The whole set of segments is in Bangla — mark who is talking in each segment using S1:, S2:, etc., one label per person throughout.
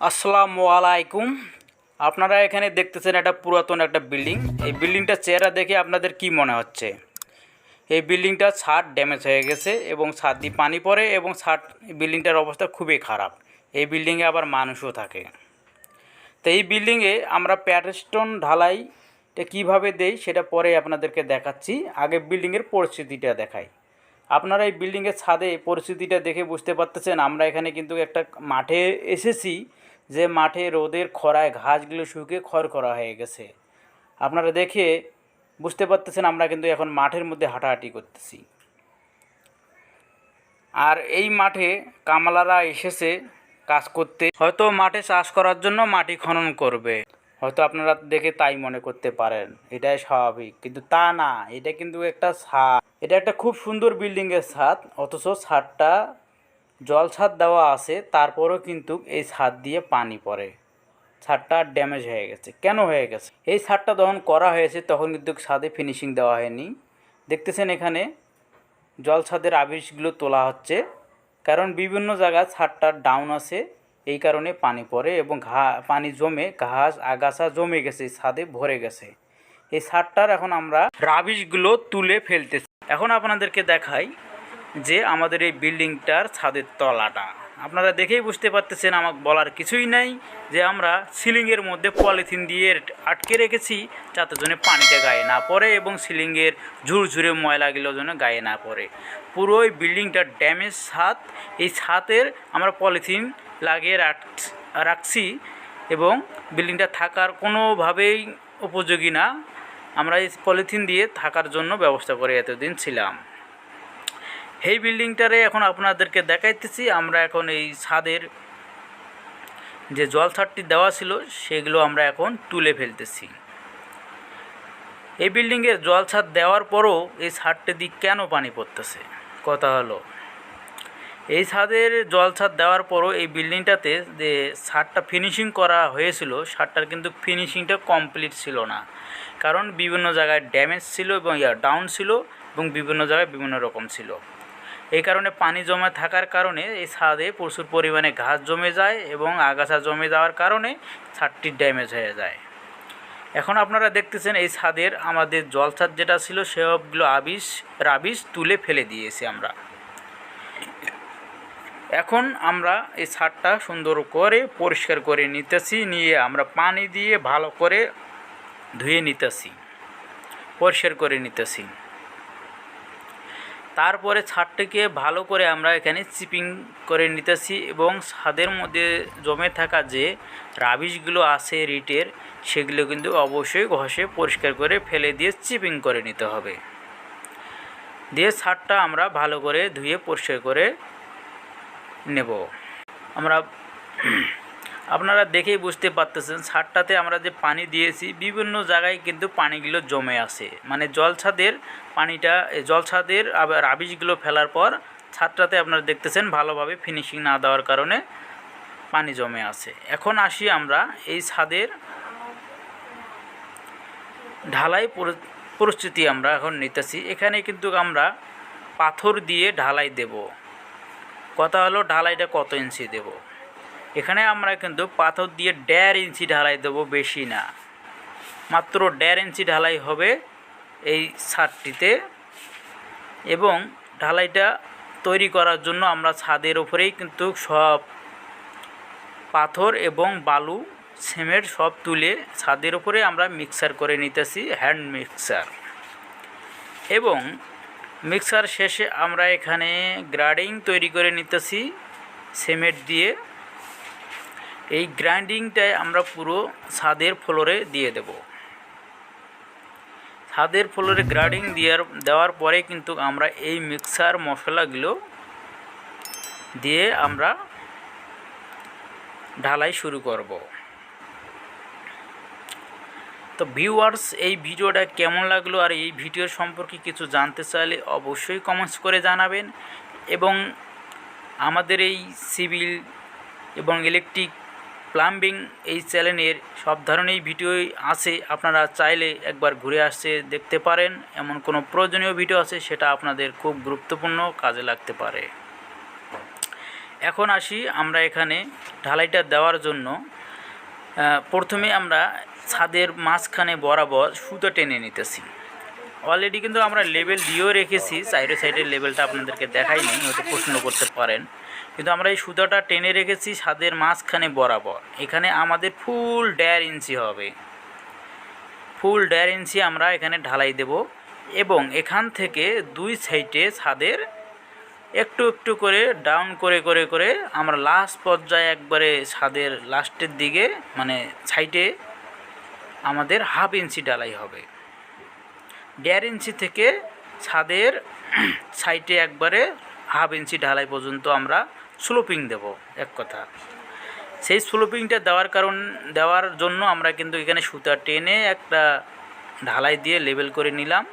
S1: আসসালামু আলাইকুম। আপনারা এখানে দেখতেছেন একটা পুরাতন একটা বিল্ডিং। এই বিল্ডিংটার চেহারা দেখে আপনাদের কি মনে হচ্ছে? এই বিল্ডিংটার ছাদ ড্যামেজ হয়ে গেছে এবং ছাদ দিয়ে পানি পড়ে এবং ছাদ, বিল্ডিংটার অবস্থা খুবই খারাপ। এই বিল্ডিংয়ে আবার মানুষও থাকে। তো এই বিল্ডিংয়ে আমরা প্যারেস্টন ঢালাইটা কীভাবে দেই সেটা পরে আপনাদেরকে দেখাচ্ছি। আগে বিল্ডিংয়ের পরিস্থিতিটা দেখাই। আপনারা এই বিল্ডিংয়ের ছাদে পরিস্থিতিটা দেখে বুঝতে পারতেছেন, আমরা এখানে কিন্তু একটা মাঠে এসেছি। যে মাঠে রোদের খরায় ঘাসগুলো শুকিয়ে খড় করা হয়ে গেছে। আপনারা দেখে বুঝতে পারতেছেন আমরা কিন্তু এখন মাঠের মধ্যে হাঁটাহাঁটি করতেছি। আর এই মাঠে কামলারা এসেছে কাজ করতে। হয়তো মাঠে চাষ করার জন্য মাটি খনন করবে। হয়তো আপনারা দেখে তাই মনে করতে পারেন। এটাই স্বাভাবিক। কিন্তু তা না, এটা কিন্তু একটা ছাদ। এটা একটা খুব সুন্দর বিল্ডিংয়ের ছাদ, অথচ ছাদটা জল ছাদ দেওয়া আছে, তারপরেও কিন্তু এই ছাদ দিয়ে পানি পড়ে। ছাদটা ড্যামেজ হয়ে গেছে। কেন হয়ে গেছে? এই ছাদটা যখন করা হয়েছে, তখন কিন্তু ছাদে ফিনিশিং দেওয়া হয়নি। দেখতেছেন এখানে, জল ছাদের আবিষগুলো তোলা হচ্ছে, কারণ বিভিন্ন জায়গায় ছাদটা ডাউন আছে, এই কারণে পানি পড়ে এবং ঘা, পানি জমে, ঘাস, আগাছা জমে গেছে ছাদে ভরে গেছে। এই ছাদটার এখন আমরা রাবিশগুলো তুলে ফেলতেছি। এখন আপনাদেরকে দেখাই যে আমাদের এই বিল্ডিংটার ছাদের তলাটা। আপনারা দেখেই বুঝতে পারতেছেন আমাকে বলার কিছুই নাই যে আমরা সিলিংয়ের মধ্যে পলিথিন দিয়ে আটকে রেখেছি যাতে জন্য পানিটা গায়ে না পড়ে এবং সিলিংয়ের ঝুরঝুরে ময়লাগুলো যেন গায়ে না পড়ে। পুরো ওই বিল্ডিংটার ড্যামেজ ছাদ, এই ছাদের আমরা পলিথিন লাগিয়ে রাখ- রাখছি এবং বিল্ডিংটা থাকার কোনোভাবেই উপযোগী না। আমরা এই পলিথিন দিয়ে থাকার জন্য ব্যবস্থা করে এতদিন ছিলাম। এই বিল্ডিংটারে এখন আপনাদেরকে দেখাইতেছি। আমরা এখন এই ছাদের যে জল ছাদটি দেওয়া ছিল, সেগুলো আমরা এখন তুলে ফেলতেছি। এই বিল্ডিংয়ের জল ছাদ দেওয়ার পরও এই ছাদটি দিক কেন পানি পড়তেছে? কথা হলো, এই ছাদের জল ছাদ দেওয়ার পরও এই বিল্ডিংটাতে যে ছাদটা ফিনিশিং করা হয়েছিল, ছাদটার কিন্তু ফিনিশিংটা কমপ্লিট ছিল না। কারণ বিভিন্ন জায়গায় ড্যামেজ ছিল এবং ডাউন ছিল এবং বিভিন্ন জায়গায় বিভিন্ন রকম ছিল। এই কারণে পানি জমে থাকার কারণে এই ছাদে প্রচুর পরিমাণে ঘাস জমে যায় এবং আগাছা জমে যাওয়ার কারণে ছাদটি ড্যামেজ হয়ে যায়। এখন আপনারা দেখতেছেন এই ছাদের আমাদের জল ছাদ যেটা ছিল সবগুলো আবিষ রাবিশ তুলে ফেলে দিয়েছি আমরা। এখন আমরা এই ছাদটা সুন্দর করে পরিষ্কার করে নিতেছি, নিয়ে আমরা পানি দিয়ে ভালো করে ধুয়ে নিতেছি, পরিষ্কার করে নিতেছি। তারপরে ছাদটিকে ভালো করে আমরা এখানে চিপিং করে নিতেছি এবং ছাদের মধ্যে জমে থাকা যে রাবিশগুলো আছে রিটের, সেগুলো কিন্তু অবশ্যই ঘষে পরিষ্কার করে ফেলে দিয়ে চিপিং করে নিতে হবে। দিয়ে ছাদটা আমরা ভালো করে ধুয়ে পরিষ্কার করে নেব। আমরা আপনারা দেখেই বুঝতে পারতেছেন, ছাদটাতে আমরা যে পানি দিয়েছি, বিভিন্ন জায়গায় কিন্তু পানিগুলো জমে আছে। মানে জল ছাদের পানিটা, এ জল ছাদের আবার আবিষগুলো ফেলার পর ছাদটাতে আপনারা দেখতেছেন ভালোভাবে ফিনিশিং না দেওয়ার কারণে পানি জমে আছে। এখন আসি আমরা এই ছাদের ঢালাই পরি- পরিস্থিতি আমরা এখন নিতেছি। এখানে কিন্তু আমরা পাথর দিয়ে ঢালাই দেব। কথা হলো ঢালাইটা কত ইঞ্চি দেব? এখানে আমরা কিন্তু পাথর দিয়ে দেড় ইঞ্চি ঢালাই দেবো বেশি না। মাত্র দেড় ইঞ্চি ঢালাই হবে এই ছাদটিতে। এবং ঢালাইটা তৈরি করার জন্য আমরা ছাদের ওপরেই কিন্তু সব পাথর এবং বালু, সিমেন্ট সব তুলে ছাদের ওপরে আমরা মিক্সার করে নিতেছি হ্যান্ড মিক্সার এবং মিক্সার শেষে আমরা এখানে গ্রাডিং তৈরি করে নিতেছি, সিমেন্ট দিয়ে। এই গ্রাইন্ডিংটাই আমরা পুরো ছাদের ফ্লোরে দিয়ে দেব। ছাদের ফ্লোরে গ্রাইন্ডিং দেওয়ার দেওয়ার পরে কিন্তু আমরা এই মিক্সার মশলাগুলো দিয়ে আমরা ঢালাই শুরু করব। তো ভিউয়ার্স, এই ভিডিওটা কেমন লাগল আর এই ভিডিও সম্পর্কে কিছু জানতে চাইলে অবশ্যই কমেন্টস করে জানাবেন এবং আমাদের এই সিভিল এবং ইলেকট্রিক প্লাম্বিং এই চ্যানেলের সব ধরনের ভিডিওই আছে। আপনারা চাইলে একবার ঘুরে আসতে দেখতে পারেন। এমন কোনো প্রয়োজনীয় ভিডিও আছে, সেটা আপনাদের খুব গুরুত্বপূর্ণ কাজে লাগতে পারে। এখন আসি আমরা এখানে ঢালাইটা দেওয়ার জন্য। প্রথমে আমরা ছাদের মাঝখানে বরাবর সুতো টেনে নিতেছি। অলরেডি কিন্তু আমরা লেভেল দিয়েও রেখেছি সাইডে সাইডের লেভেলটা আপনাদেরকে দেখাইনি, হয়তো প্রশ্ন করতে পারেন। কিন্তু আমরা এই সুতোটা টেনে রেখেছি ছাদের মাঝখানে বরাবর। এখানে আমাদের ফুল দেড় ইঞ্চি হবে। ফুল দেড় ইঞ্চি আমরা এখানে ঢালাই দেব এবং এখান থেকে দুই সাইডে ছাদের একটু একটু করে ডাউন করে করে করে আমরা লাস্ট পর্যায়ে একবারে ছাদের লাস্টের দিকে মানে সাইডে আমাদের হাফ ইঞ্চি ডালাই হবে। দেড় ইঞ্চি থেকে ছাদের সাইডে একবারে হাফ ইঞ্চি ঢালাই পর্যন্ত আমরা স্লোপিং দেব, এক কথা। সেই স্লোপিংটা দেওয়ার কারণ, দেওয়ার জন্য আমরা কিন্তু এখানে সুতা টেনে একটা ঢালাই দিয়ে লেবেল করে নিলাম।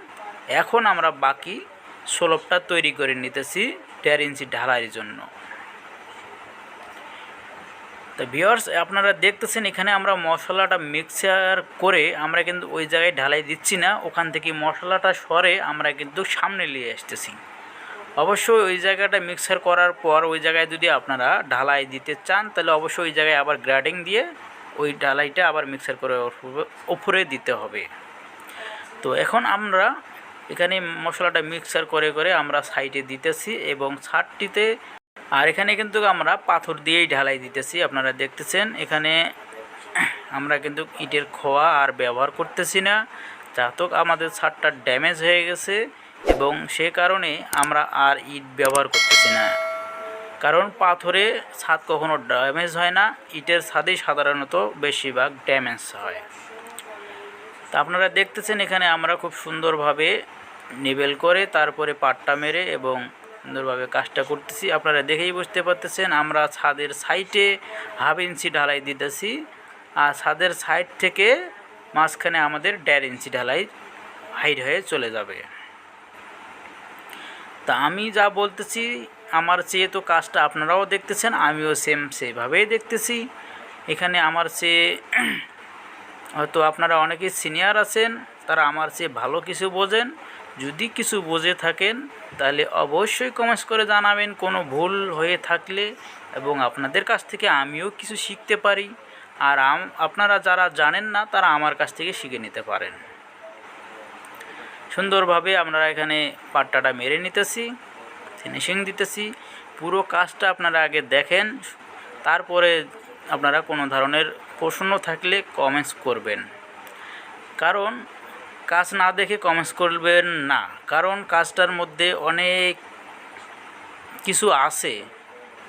S1: এখন আমরা বাকি স্লোপটা তৈরি করে নিতেছি দেড় ইঞ্চি ঢালাইয়ের জন্য। তো ভিওর্স আপনারা দেখতেছেন এখানে আমরা মশলাটা মিক্সার করে আমরা কিন্তু ওই জায়গায় ঢালাই দিচ্ছি না, ওখান থেকে মশলাটা সরে আমরা কিন্তু সামনে নিয়ে আসতেছি। অবশ্যই ওই জায়গাটা মিক্সার করার পর ওই জায়গায় যদি আপনারা ঢালাই দিতে চান, তাহলে অবশ্যই ওই জায়গায় আবার গ্রাডিং দিয়ে ওই ঢালাইটা আবার মিক্সার করে ওপরে- দিতে হবে। তো এখন আমরা এখানে মশলাটা মিক্সার করে করে আমরা সাইডে দিতেছি এবং ছাদটিতে, আর এখানে কিন্তু আমরা পাথর দিয়েই ঢালাই দিতেছি, আপনারা দেখতেছেন। এখানে আমরা কিন্তু ইটের খোয়া আর ব্যবহার করতেছি না যাতক আমাদের ছাদটা ড্যামেজ হয়ে গেছে। এবং সে কারণে আমরা আর ইট ব্যবহার করতেছি না। কারণ পাথরে ছাদ কখনো ড্যামেজ হয় না, ইটের ছাদেই সাধারণত বেশিরভাগ ড্যামেজ হয়। তা আপনারা দেখতেছেন এখানে আমরা খুব সুন্দরভাবে নিবেল করে তারপরে পাট্টা মেরে এবং সুন্দরভাবে কাজটা করতেছি। আপনারা দেখেই বুঝতে পারতেছেন আমরা ছাদের সাইটে হাফ ইঞ্চি ঢালাই দিতেছি আর ছাদের সাইড থেকে মাঝখানে আমাদের দেড় ইঞ্চি ঢালাই হাইট হয়ে চলে যাবে। তা আমি যা বলতেছি, আমার চেয়ে তো কাজটা আপনারাও দেখতেছেন, আমিও সেম সেভাবেই দেখতেছি। এখানে আমার চেয়ে হয়তো আপনারা অনেকেই সিনিয়র আছেন, তারা আমার চেয়ে ভালো কিছু বোঝেন। যদি কিছু বুঝে থাকেন, তাহলে অবশ্যই কমেন্টস করে জানাবেন, কোনো ভুল হয়ে থাকলে। এবং আপনাদের কাছ থেকে আমিও কিছু শিখতে পারি। আর আপনারা যারা জানেন না, তারা আমার কাছ থেকে শিখে নিতে পারেন। সুন্দরভাবে আমরা এখানে পাট্টাটা মেরে নিতেছি ফিনিশিং দিতেছি। পুরো কাজটা আপনারা আগে দেখেন, তারপরে আপনারা কোনো ধরনের প্রশ্ন থাকলে কমেন্টস করবেন। কারণ কাজ না দেখে কমেন্টস করবেন না, কারণ কাজটার মধ্যে অনেক কিছু আছে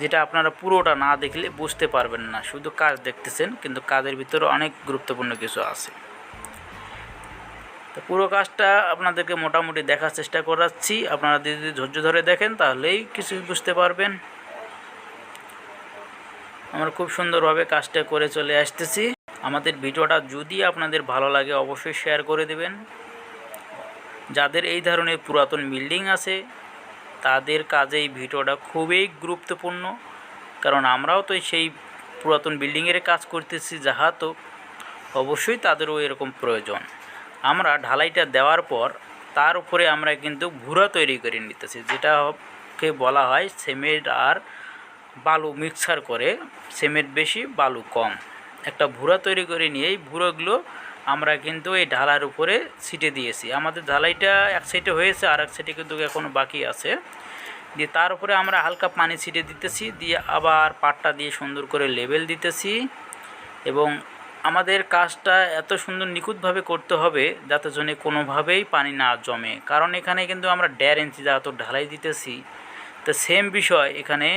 S1: যেটা আপনারা পুরোটা না দেখলে বুঝতে পারবেন না। শুধু কাজ দেখতেছেন, কিন্তু কাজের ভিতরে অনেক গুরুত্বপূর্ণ কিছু আছে। তো পুরো কাজটা আপনাদেরকে মোটামুটি দেখার চেষ্টা করাচ্ছি। আপনারা যদি ধৈর্য ধরে দেখেন, তাহলেই কিছু বুঝতে পারবেন। আমরা খুব সুন্দরভাবে কাজটা করে চলে আসতেছি। আমাদের ভিডিওটা যদি আপনাদের ভালো লাগে, অবশ্যই শেয়ার করে দেবেন। যাদের এই ধরনের পুরাতন বিল্ডিং আছে, তাদের কাজে এই ভিডিওটা খুবই গুরুত্বপূর্ণ। কারণ আমরাও তো সেই পুরাতন বিল্ডিংয়ের কাজ করতেছি, যাহা তো অবশ্যই তাদেরও এরকম প্রয়োজন। আমরা ঢালাইটা দেওয়ার পর তার উপরে আমরা কিন্তু ভুরা তৈরি করে নিতেছি, যেটাকে বলা হয় সিমেন্ট আর বালু মিক্সার করে, সিমেন্ট বেশি, বালু কম। একটা ভুরা তৈরি করে নিয়ে এই ভুরোগুলো আমরা কিন্তু এই ঢালার উপরে ছিটে দিয়েছি। আমাদের ঢালাইটা এক সাইডে হয়েছে আর এক সাইডে কিন্তু এখনও বাকি আছে। দিয়ে তার উপরে আমরা হালকা পানি ছিটে দিতেছি, দিয়ে আবার পাটটা দিয়ে সুন্দর করে লেবেল দিতেছি এবং আমাদের কাজটা এত সুন্দর নিখুঁতভাবে করতে হবে যাতে জন্য কোনোভাবেই পানি না জমে। কারণ এখানে কিন্তু আমরা দেড় ইঞ্চি যত ঢালাই দিতেছি। তো সেম বিষয়, এখানে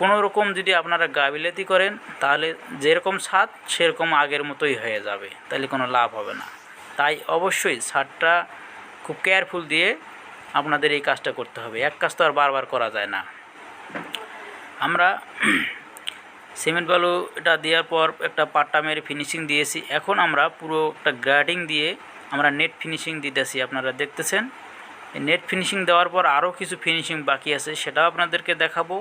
S1: কোনো রকম যদি আপনারা গাবিলাতি করেন, তাহলে যেরকম স্বাদ সেরকম আগের মতোই হয়ে যাবে। তাহলে কোনো লাভ হবে না। তাই অবশ্যই ছাদটা খুব কেয়ারফুল দিয়ে আপনাদের এই কাজটা করতে হবে। এক কাজ তো আর বারবার করা যায় না। আমরা সিমেন্ট বালু এটা দেওয়ার পর একটা পাট্টা মেরে ফিনিশিং দিয়েছি। এখন আমরা পুরো একটা গ্রাডিং দিয়ে আমরা নেট ফিনিশিং দিতেছি, আপনারা দেখতেছেন। নেট ফিনিশিং দেওয়ার পর আরও কিছু ফিনিশিং বাকি আছে, সেটাও আপনাদেরকে দেখাবো।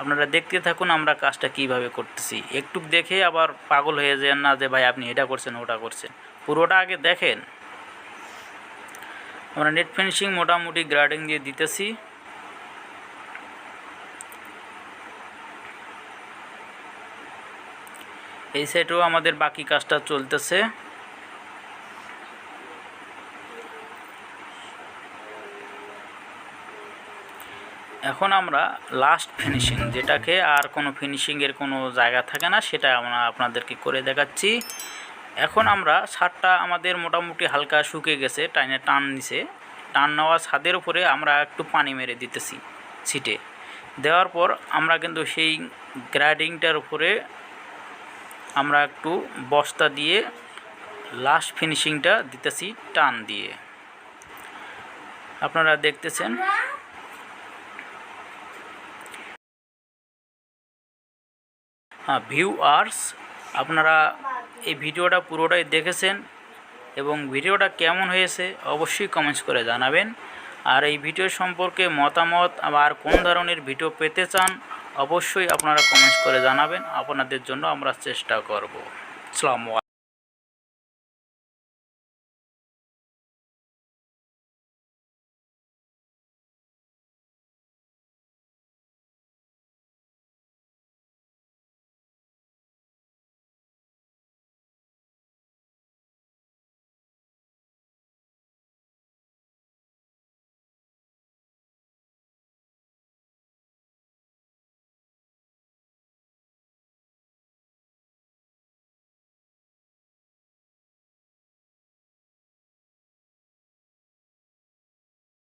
S1: আপনারা দেখতে থাকুন আমরা কাজটা কীভাবে করতেছি। একটু দেখে আবার পাগল হয়ে যান না যে, ভাই, আপনি এটা করছেন, ওটা করছেন। পুরোটা আগে দেখেন। আমরা নেট ফিনিশিং মোটামুটি গ্রাডিং দিয়ে দিতেছি। এই সাইডেও আমাদের বাকি কাজটা চলতেছে। এখন আমরা লাস্ট ফিনিশিং যেটাকে আর কোনো ফিনিশিংয়ের কোনো জায়গা থাকে না, সেটা আমরা আপনাদেরকে করে দেখাচ্ছি। এখন আমরা ছাদটা আমাদের মোটামুটি হালকা শুকিয়ে গেছে টাইনে টান নিছে। টান নেওয়া ছাদের উপরে আমরা একটু পানি মেরে দিতেছি ছিটে। দেওয়ার পর আমরা কিন্তু সেই গ্রাইডিংটার উপরে আমরা একটু বস্তা দিয়ে লাস্ট ফিনিশিংটা দিতেছি টান দিয়ে। আপনারা দেখতেছেন? হ্যাঁ ভিউয়ার্স আপনারা এই ভিডিওটা পুরোটাই দেখেছেন এবং ভিডিওটা কেমন হয়েছে অবশ্যই কমেন্টস করে জানাবেন। আর এই ভিডিও সম্পর্কে মতামত আবার কোন ধরনের ভিডিও পেতে চান অবশ্যই আপনারা কমেন্টস করে জানাবেন। আপনাদের জন্য আমরা চেষ্টা করব। সালামু